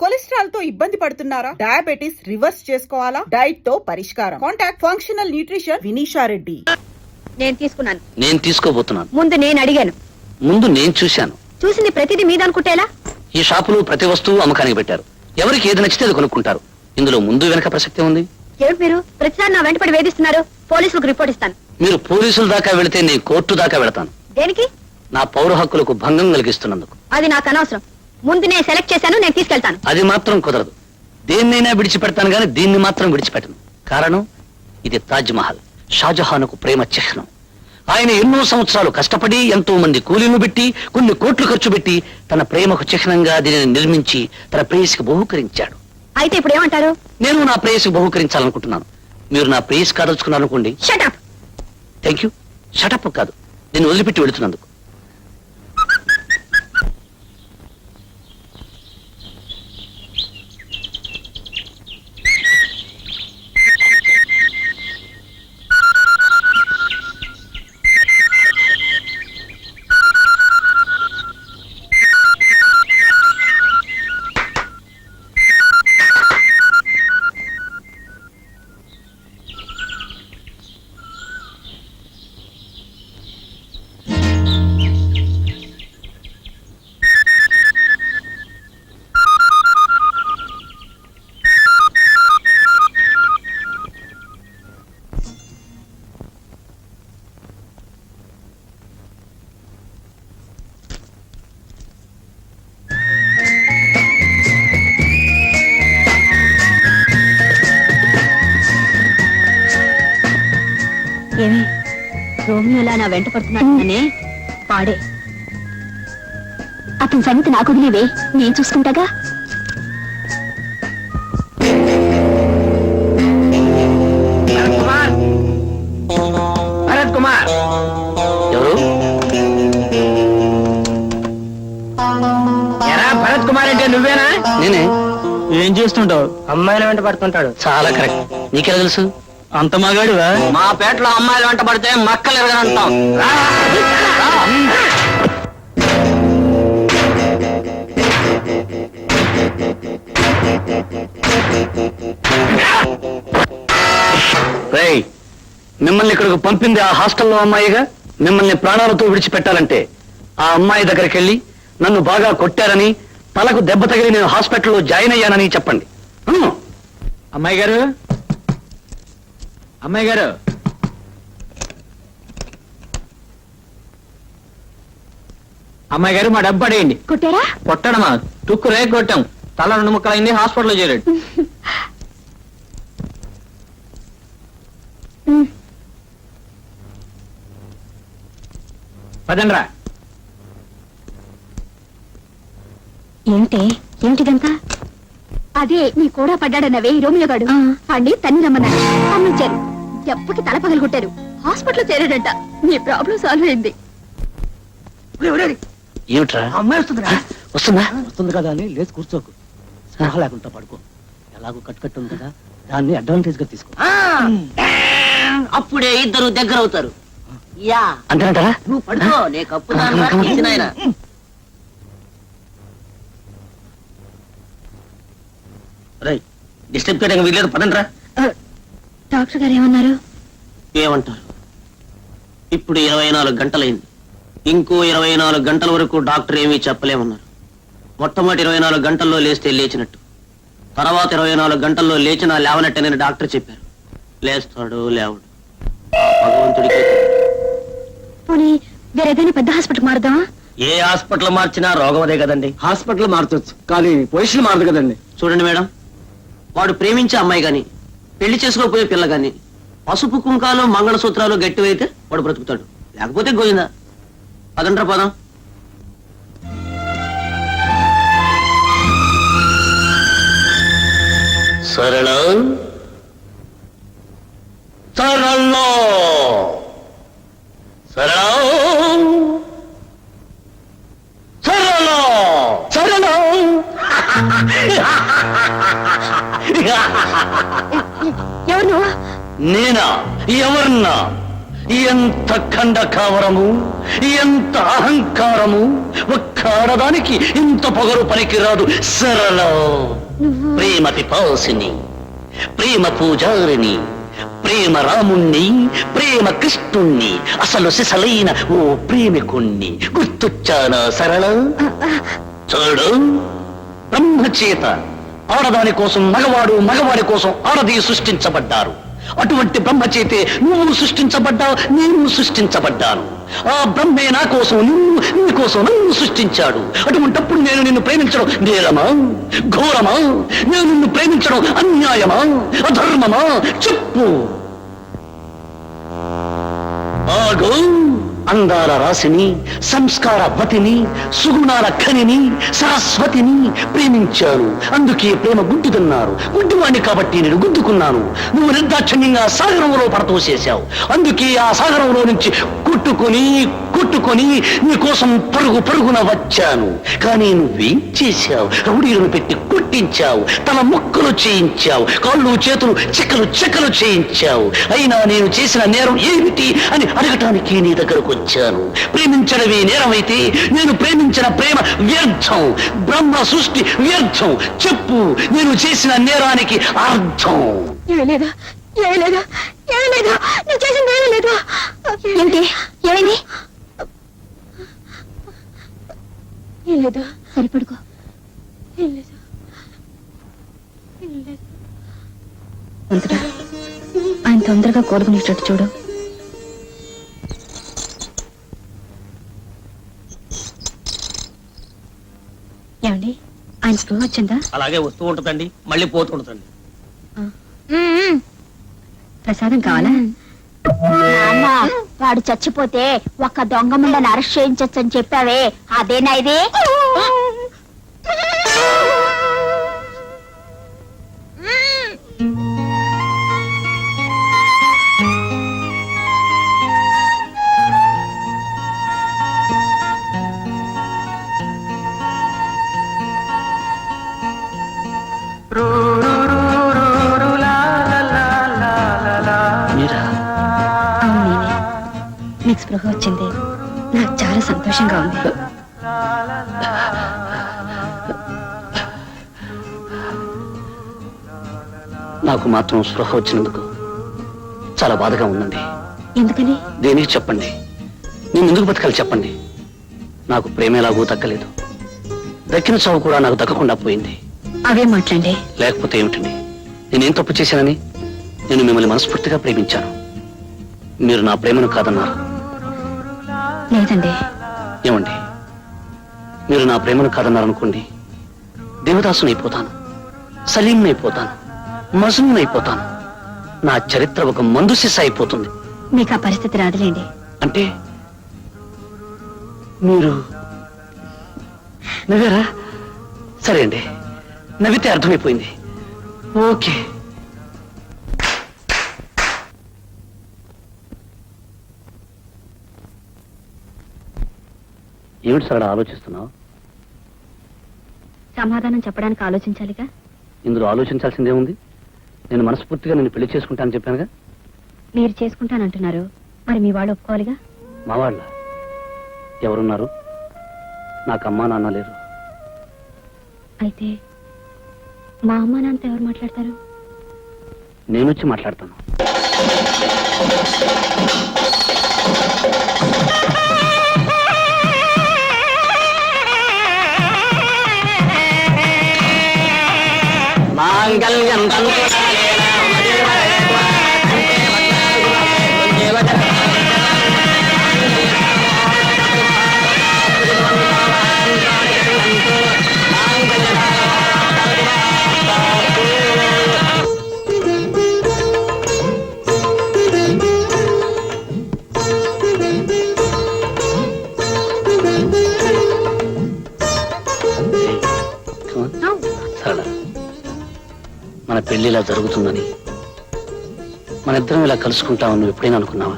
కొలెస్ట్రాల్తో ఇబ్బంది పడుతున్నారా? Diabetes reverse చేసుకోవాలా? డైట్తో పరిష్కారం. Contact functional nutrition Vinisha Reddy. నేను తీసుకున్నాను. నేను తీసుకోబోతున్నాను. ముందు నేను అడిగాను. ముందు నేను చూశాను. చూసింది ప్రతిదీ మీద అనుకుంటేలా ఈ షాపులో ప్రతి వస్తువు అమ్మకానికి పెట్టారు. ఎవరికి ఏది నచ్చితే అది కొనుక్కుంటారు. ఇందులో ముందు వెనక ప్రసక్తి ఉంది. ఏమిటి మీరు? ప్రతిసారి నా వెంటపడి వేధిస్తున్నారు. పోలీసులకు రిపోర్ట్ ఇస్తాను. మీరు పోలీసుల దాకా వెళితే నేను కోర్టు దాకా వెళతాను. దేనికి? నా పౌర హక్కులకు భంగం కలిగిస్తున్నందుకు. అది నాకు అనవసరం. ముందు నేను సెలెక్ట్ చేశాను నేను తీసుకెళ్తాను. అది మాత్రం కుదరదు. దేన్నైనా విడిచిపెడతాను గాని దీన్ని మాత్రం విడిచిపెట్టను. కారణం ఇది తాజ్ మహల్ షాజహాన్కు ప్రేమ చిహ్నం. ఆయన ఎన్నో సంవత్సరాలు కష్టపడి ఎంతో మంది కూలీలు పెట్టి కొన్ని కోట్లు ఖర్చు పెట్టి తన ప్రేమకు చిహ్నంగా దీనిని నిర్మించి తన ప్రేయసికి బహుకరించాడు. అయితే ఇప్పుడు ఏమంటారు? నేను నా ప్రేయసికి బహుకరించాలనుకుంటున్నాను. మీరు నా ప్రేయసి కాదలుచుకున్నారనుకోండి. Shut up thank you shut up కాదు. దీన్ని వదిలిపెట్టి వెళుతున్నందుకు. రోమియోలా నా వెంట పడుతున్నాడనే పాడే. అతని సంగతి నాకు వదిలేవే నేను చూసుకుంటాగా భరత్ కుమార్ భరత్ కుమార్ ఎవరు? ఎరా భరత్ కుమార్ అంటే నువ్వేనా? నేనే. ఏం చేస్తుంటావు? అమ్మాయిల వెంట పడుతుంటాడు. చాలా కరెక్ట్. నీకెలా తెలుసు? అంత మగాడివా? మా పేటలో అమ్మాయిల వెంట పడితే మక్కలు ఎరగనంటాం. రేయ్ మిమ్మల్ని ఇక్కడికి పంపింది ఆ హాస్టల్లో అమ్మాయిగా? మిమ్మల్ని ప్రాణాలతో విడిచిపెట్టాలంటే ఆ అమ్మాయి దగ్గరికి వెళ్ళి నన్ను బాగా కొట్టారని తలకు దెబ్బ తగిలి నేను హాస్పిటల్లో జాయిన్ అయ్యానని చెప్పండి. అమ్మాయి గారు అమ్మాయి గారు. అమ్మాయి గారు మా డబ్బు అడేయండి కొట్టారా? కొట్టడమా? తుక్కు రేగ కొట్టాం. తల రెండు ముక్కలైంది హాస్పిటల్లో చేరాడు. పదండ్రా. ఏమిటే? ఏమిటిదంతా? అదే నీ కూడా పడ్డాడన్నవే ఈ రోమియో గాడు. అండి తన్ని రమ్మన్నాడు పంపించారు దెబ్బకి తల పగలు కొట్టారు హాస్పిటల్ చేరాడంట. నీ ప్రాబ్లం సాల్వ్ అయింది. ఏమిట్రా? అమ్మాయి వస్తుందిరా. వస్తుందా? వస్తుంది కదా అని లేచి కూర్చోకు. స్పృహ లేకుండా పడుకో. ఎలాగో కట్టుకట్టు ఉంది కదా. దాన్ని అడ్వాంటేజ్గా తీసుకో. అప్పుడే ఇద్దరు దగ్గర అవుతారు యా. అంతేనంటారా? నువ్వు పడుకో నే కప్పు నాయన? డిస్టర్బ్ చేయడానికి వీల్లేదు పదండ్రా. డాక్టర్ గారు ఏమన్నారు? ఏమంటారు? ఇప్పుడు ఇరవై నాలుగు గంటలైంది. ఇంకో ఇరవై నాలుగు గంటల వరకు డాక్టర్ ఏమీ చెప్పలేమన్నారు. మొట్టమొదటి ఇరవై నాలుగు గంటల్లో లేస్తే లేచినట్టు. తర్వాత ఇరవై నాలుగు గంటల్లో లేచినా లేవనట్టేనని డాక్టర్ చెప్పారు. లేస్తాడు లేవడు. భగవంతుడికి పోనీ వేరేదైనా పెద్ద హాస్పిటల్ మారుదామా? ఏ హాస్పిటల్ మార్చినా రోగం అదే కదండి. హాస్పిటల్ మారచొచ్చు కానీ పొజిషన్ మారదు కదండి. చూడండి మేడం వాడు ప్రేమించే అమ్మాయి గాని పెళ్ళి చేసుకోపోయే పిల్లగాని పసుపు కుంకాలు మంగళసూత్రాలు గట్టివైతే వాడు బ్రతుకుతాడు. లేకపోతే గోయిందా పదండ్రా పదం. సరళ సరళ సరళ సరళ ఎవరు నువ్వు? నేనా? ఎవరన్నా? ఎంత ఖండ కావరము ఎంత అహంకారము ఒక్క ఆడదానికి ఇంత పొగరు పనికిరాదు సరళ. ప్రేమ పిపాసిని ప్రేమ పూజారిని ప్రేమ రాముణ్ణి ప్రేమ కృష్ణుణ్ణి అసలు సిసలైన ఓ ప్రేమికుణ్ణి గుర్తొచ్చానా సరళ? చూడు. బ్రహ్మచేత ఆడదాని కోసం మగవాడు మగవాడి కోసం ఆడది సృష్టించబడ్డారు. అటువంటి బ్రహ్మచేతే నువ్వు సృష్టించబడ్డావు నేను సృష్టించబడ్డాను. ఆ బ్రహ్మే నా కోసం నిన్ను నీ కోసం నన్ను సృష్టించాడు. అటువంటప్పుడు నేను నిన్ను ప్రేమించడం నేరమా? ఘోరమా? నేను నిన్ను ప్రేమించడం అన్యాయమా? అధర్మమా? చెప్పు. ఆగో. అందాల రాశిని సంస్కార వతిని సుగుణాల ఖనిని సరస్వతిని ప్రేమించాను. అందుకే ప్రేమ గుడ్డుతున్నారు గుడ్డివాణ్ణి కాబట్టి నేను గుద్దుకున్నాను. నువ్వు నిర్దాక్షిణ్యంగా సాగరంలో పడతోసేశావు. అందుకే ఆ సాగరంలో నుంచి కొట్టుకొని కొట్టుకొని నీకోసం పరుగు పరుగున వచ్చాను. కానీ నువ్వేం చేశావు? రౌడీలను పెట్టి కొట్టించావు. తన ముక్కలు చేయించావు. కాళ్ళు చేతులు చెక్కలు చెక్కలు చేయించావు. అయినా నేను చేసిన నేరం ఏమిటి అని అడగటానికి నీ దగ్గరకు వచ్చాను. ప్రేమించడమే నేరమైతే నేను ప్రేమించిన ప్రేమ వ్యర్థం. బ్రహ్మ సృష్టి వ్యర్థం. చెప్పు నేను చేసిన నేరానికి అర్థం. ఏమీ ఏమీ లేదా? ఏమీ లేదా? నేను చేసింది ఏమీ లేదు? ఏమిటి? ఏమైంది? ఏం లేదు. సరిపడుకో. ఏం లేదు. ఏం లేదు. అంతటా ఆయన తొందరగా కోలుకునేటట్టు చూడు. ఏమండి ఆయన స్పృహ వచ్చిందా? అలాగే వస్తూ ఉంటుందండి మళ్ళీ పోతూ ఉంటుందండి. ప్రసాదం కావాలా? నాన్న వాడు చచ్చిపోతే ఒక దొంగ ముండని అరెస్ట్ చేయించొచ్చని చెప్పావే. అదేనా ఇది? నాకు మాత్రం స్పృహ వచ్చినందుకు చాలా బాధగా ఉందండి. ఎందుకని? దేనికి చెప్పండి? నేను ఎందుకు బతకాలి చెప్పండి. నాకు ప్రేమ ఎలాగూ దక్కలేదు దక్కిన చావు కూడా నాకు దక్కకుండా పోయింది. అవే మాట్లాడండి లేకపోతే ఏమిటండి? నేనేం తప్పు చేశానని? నేను మిమ్మల్ని మనస్ఫూర్తిగా ప్రేమించాను. మీరు నా ప్రేమను కాదన్నారు. లేదండి. ఏమండి? మీరు నా ప్రేమను కాదన్నారనుకోండి దేవదాసునైపోతాను. సలీంనైపోతాను. మజునైపోతాను నా చరిత్ర ఒక మందు సిస్స అయిపోతుంది. మీకు ఆ పరిస్థితి రాదులేండి. అంటే మీరు నవ్వారా? సరే అండి. నవ్వితే అర్థమైపోయింది. ఓకే. ఏమిటి సరళ ఆలోచిస్తున్నావు? సమాధానం చెప్పడానికి ఆలోచించాలిగా? ఇందులో ఆలోచించాల్సిందే ఉంది నేను మనస్ఫూర్తిగా నేను పెళ్ళి చేసుకుంటానని చెప్పానుగా? మీరు చేసుకుంటానంటున్నారు. మరి మీ వాళ్ళు ఒప్పుకోవాలిగా? మా వాళ్ళ. ఎవరున్నారు? నాకు అమ్మా నాన్న లేరు. అయితే మా అమ్మ నాన్నతో ఎవరు మాట్లాడతారు? నేను వచ్చి మాట్లాడతాను. మాంగళ్యం తంతునానేన ఇలా జరుగుతుందని. మన ఇద్దరం ఇలా కలుసుకుంటామని నువ్వు ఎప్పుడైనా అనుకున్నావా?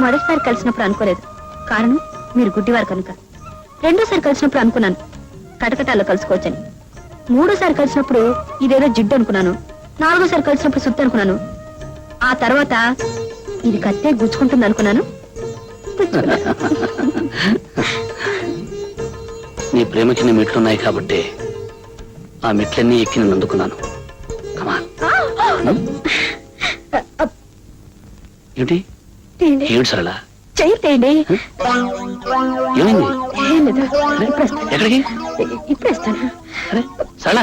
మొదటిసారి కలిసినప్పుడు అనుకోలేదు. కారణం మీరు గుడ్డివారు కనుక. రెండోసారి కలిసినప్పుడు అనుకున్నాను. కటకటాల్లో కలుసుకోవచ్చని. మూడోసారి కలిసినప్పుడు ఇదేదో జిడ్డు అనుకున్నాను. నాలుగోసారి కలిసినప్పుడు సుత్తు అనుకున్నాను. ఆ తర్వాత ఇది కత్తే గుచ్చుకుంటుంది అనుకున్నాను. నీ ప్రేమకి నీ మెట్లున్నాయి కాబట్టి ఆ మెట్లన్నీ ఎక్కి నేను అందుకున్నాను కమాన్ ఏమిటి? ఏమిటి సరళ? చేయతేండి ఏమైంది? వస్తాను. ఎక్కడికి? ఇప్పుడు వస్తాను. అరే సరళ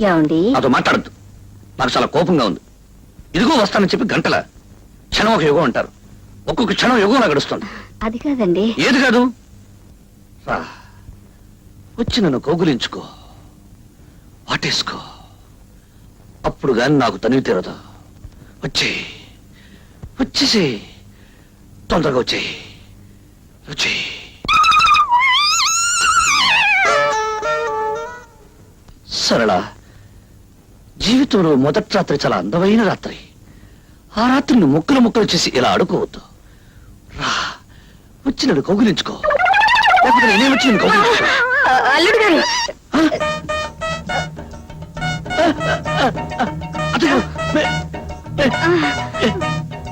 ఏమండి? నాతో మాట్లాడద్దు. నాకు చాలా కోపంగా ఉంది. ఇదిగో వస్తానని చెప్పి గంటల క్షణం ఒక యుగం అంటారు. ఒక్కొక్క క్షణం యుగంలా గడుస్తుంది. అది కాదండి. ఏది కాదు? రా. వచ్చి నన్ను కౌగులించుకో వాటేసుకో. అప్పుడు గాని నాకు తనివి తీరదు. వచ్చే వచ్చేసి తొందరగా వచ్చేయి. వచ్చి సరళ. జీవితంలో మొదటి రాత్రి చాలా అందమైన రాత్రి. ఆ రాత్రిని ముక్కలు ముక్కలు చేసి ఇలా ఆడుకోవద్దు. రా వచ్చి నన్ను కౌగిలించుకో. లేకపోతే నేనే వచ్చి నేను కౌగిలించుకో. అల్లుడు గారు.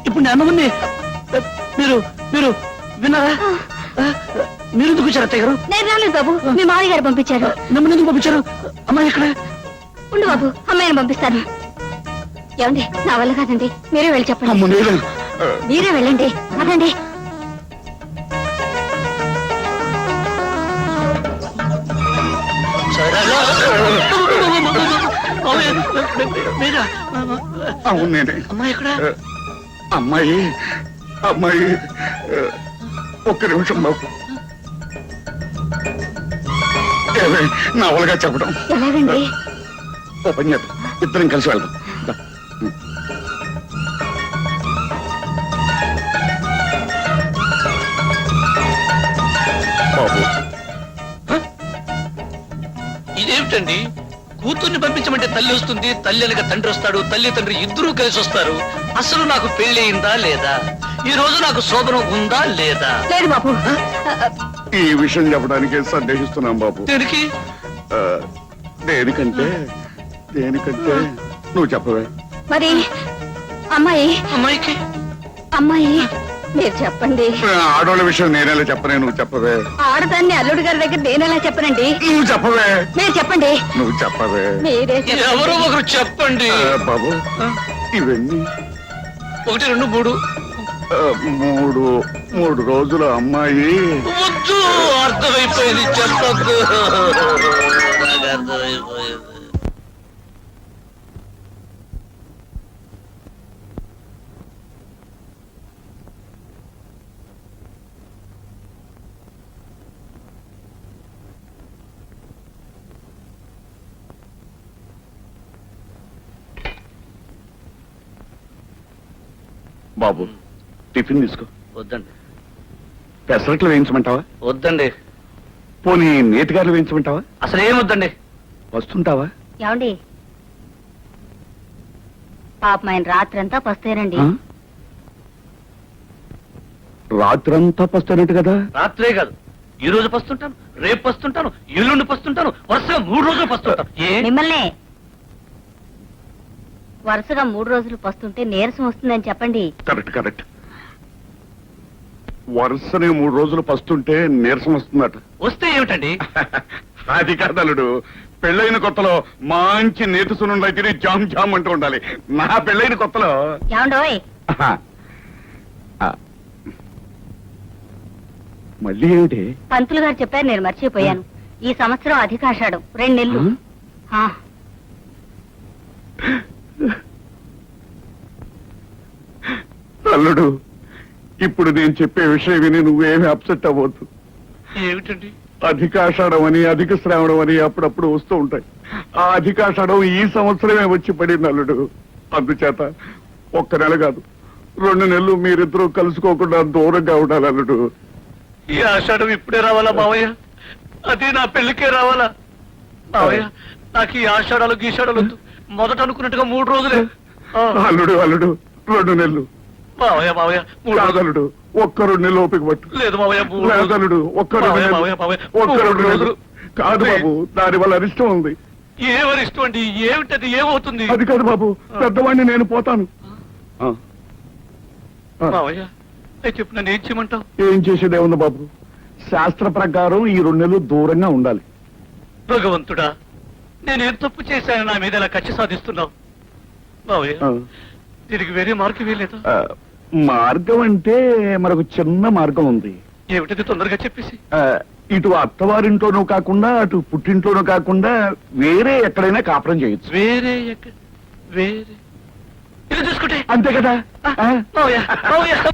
ఇప్పుడు నేను అన్నవన్నీ మీరు మీరు విన్నారా? మీరు ఎందుకు వచ్చారు అత్తయ్య గారు? నేను రాలేదు బాబు. మీ మామయ్య గారు పంపించారు. నమ్మని ఎందుకు పంపించారు? అమ్మాయి ఎక్కడ? ఉండు బాబు అమ్మాయిని పంపిస్తాను. ఏమండి నా వల్ల కాదండి మీరే వెళ్ళి చెప్పండి. మీరే వెళ్ళండి. అదండి అవును నేనే. అమ్మాయి ఎక్కడ? అమ్మాయి ఒక్క నిమిషం బాబు. ఏమే, నవలుగా చెప్పడం. ఎలాగండి? ఓ పని చేద్దాం. ఇద్దరం కలిసి వెళ్దాం. దా. బాబు. ఇదేమిటండి? కూతుర్ని పంపించమంటే తల్లి వస్తుంది తల్లి అనగా తండ్రి వస్తాడు తల్లి తండ్రి ఇద్దరూ కలిసి వస్తారు. అసలు నాకు పెళ్ళి అయిందా లేదా? ఈ రోజు నాకు శోభనం ఉందా లేదా? లేదు బాబు. ఈ విషయం చెప్పడానికి సందేహిస్తున్నాం బాబు. దేనికి? ఆ, దేనికంటే దేనికంటే నువ్వు చెప్పవే. మరి అమ్మాయి అమ్మాయికి? అమ్మాయి మీరు చెప్పండి. ఆడవాళ్ళ విషయం నేనేలా చెప్పనే నువ్వు చెప్పవే. ఆడదాన్ని అల్లుడు గారి దగ్గర నేనెలా చెప్పనండి? నువ్వు చెప్పవే. మీరు చెప్పండి. నువ్వు చెప్పవే. మీరే ఎవరో చెప్పండి ఒకరు చెప్పండి. బాబు ఇవన్నీ. ఒకటి రెండు మూడు. మూడు మూడు రోజుల అమ్మాయి. అర్థమైపోయింది చెప్పద్దు నాకు అర్థమైపోయింది. బాబు టిఫిన్ తీసుకో. వద్దండి. పెసరట్లు వేయించమంటావా? వద్దండి. పోనీ నేతిగారులు వేయించమంటావా? అసలు ఏం వద్దండి? వస్తుంటావా? ఏమండి? పాపం ఆయన రాత్రంతా పస్తేనండి. ఆ? రాత్రంతా పస్తానట్టు కదా? రాత్రే కాదు. ఈ రోజు పస్తుంటాను రేపు పస్తుంటాను ఎల్లుండి పస్తుంటాను వరుసగా మూడు రోజులు పస్తుంటాను. ఏ? మిమ్మల్నే వరుసగా మూడు రోజులు పస్తుంటే నీరసం వస్తుందని చెప్పండి. Correct correct. వరుసనే మూడు రోజులు పస్తుంటే నీరసం వస్తుందట. వస్తే ఏమిటండి? అది కాదలుడు పెళ్ళైన కొత్తలో మంచి నేతి సున్నుండి అయితే జామ్ జామ్ అంటూ ఉండాలి. నా పెళ్ళైన కొత్తలో. ఏమండోయ్ ఆహా. ఆ. మళ్ళీ ఏమిటి? పంతులు గారు చెప్పారు నేను మర్చిపోయాను. ఈ సంవత్సరం అధికాషాఢం రెండు నెలలు. ఆ, అల్లుడు ఇప్పుడు నేను చెప్పే విషయం విని నువ్వేమి అప్సెట్ అవ్వద్దు. ఏమిటండి? అధికాషాఢం అని అధిక శ్రావణం అని అప్పుడప్పుడు వస్తూ ఉంటాయి. ఆ అధికాషాఢం ఈ సంవత్సరమే వచ్చి పడింది అల్లుడు. అందుచేత ఒక్క నెల కాదు రెండు నెలలు మీరిద్దరూ కలుసుకోకుండా దూరంగా ఉండాలి అల్లుడు. ఈ ఆషాఢం ఇప్పుడే రావాలా మావయ్య? అది నా పెళ్ళికే రావాలా? మావయ్య నాకు ఈ ఆషాఢాలు వద్దు. మొదట అనుకున్నట్టుగా మూడు రోజులే. అల్లుడు అల్లుడు రెండు నెలలు. మావయ్య మావయ్య కాదల్లుడు ఒక్క రెండు నెలలు ఓపిక పట్టు. లేదు మావయ్య. లేదల్లుడు ఒక్క రెండు ఒక్క నెలలు. కాదు బాబు దాని వల్ల అరిష్టం ఉంది. ఏమని ఇష్టం అండి? ఏమిటది? ఏమవుతుంది? అది కాదు బాబు పెద్దవాడిని నేను పోతాను. మావయ్య చెప్పు నన్ను ఏం చేయమంటావు? ఏం చేసేదే ఉంది బాబు? శాస్త్ర ప్రకారం ఈ రెండు నెలలు దూరంగా ఉండాలి. భగవంతుడా నేనేం తప్పు చేశాను నా మీద ఇలా కక్ష సాధిస్తున్నావు? మావయ్య ఆ. దీనికి వేరే మార్గం వేయలేదు ఆ, మార్గం అంటే మనకు చిన్న మార్గం ఉంది. ఏమిటది తొందరగా చెప్పేసి? ఆ, ఇటు అత్తవారింట్లోనూ కాకుండా అటు పుట్టింట్లోనూ కాకుండా వేరే ఎక్కడైనా కాపురం చేయొచ్చు. వేరే ఎక్క వేరే. ఇది చూసుకుంటే. అంతే కదా? ఆ? మావయ్య మావయ్య.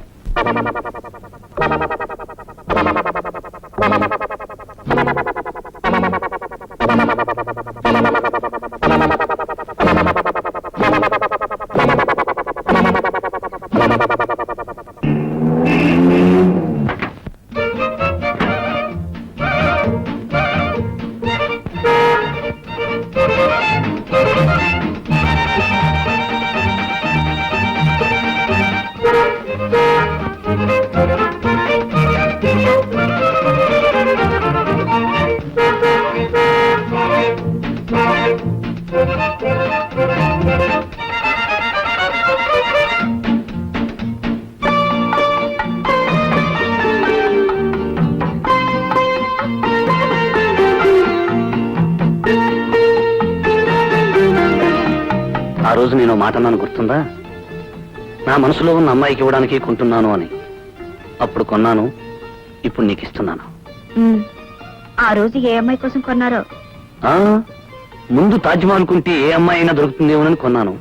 రోజు నేను మాట అన్నాను గుర్తుందా? నా మనసులో ఉన్న అమ్మాయికి ఇవ్వడానికి కొంటున్నాను అని. అప్పుడు కొన్నాను ఇప్పుడు నీకు ఇస్తున్నాను. ఆ రోజు ఏ అమ్మాయి కోసం కొన్నారో? ముందు తాజ్మహల్ కుంటే ఏ అమ్మాయి అయినా దొరుకుతుందేమోనని కొన్నాను.